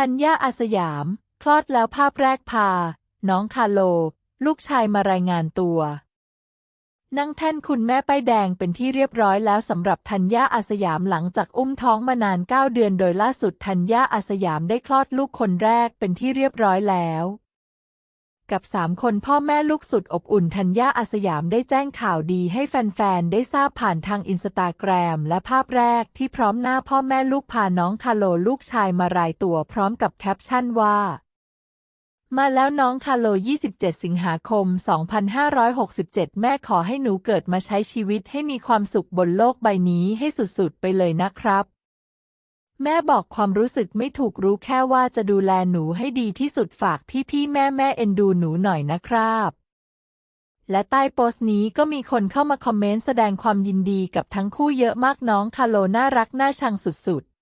ธัญญาอาสยาม คลอดแล้วภาพแรกพา น้องคาโล ลูกชายมารายงานตัว นั่งแท่นคุณแม่ป้ายแดงเป็นที่เรียบร้อยแล้วสำหรับธัญญาอาสยามหลังจากอุ้มท้องมานาน 9 เดือนโดยล่าสุดธัญญาอาสยามได้คลอดลูกคนแรกเป็นที่เรียบร้อยแล้ว กับสามคนพ่อแม่ลูกสุดอบอุ่นธัญญาอาสยามได้แจ้งข่าวดีให้แฟน ๆ ได้ทราบผ่านทางอินสตาแกรม และภาพแรกที่พร้อมหน้าพ่อแม่ลูกพาน้องคาโลลูกชายมารายตัวพร้อมกับแคปชั่นว่า มาแล้วน้องคาโล 27 สิงหาคม 2567 แม่ขอให้หนูเกิดมาใช้ชีวิตให้มีความสุขบนโลกใบนี้ให้สุด ๆ ไปเลยนะครับ แม่บอกความรู้สึกไม่ถูกรู้แค่ว่าจะดูแลหนูให้ดีที่สุดฝากพี่ๆแม่แม่เอ็นดูหนูหน่อยนะครับ และใต้โพสต์นี้ก็มีคนเข้ามาคอมเมนต์แสดงความยินดีกับทั้งคู่เยอะมากน้องคาโลน่ารักน่าชังสุดๆ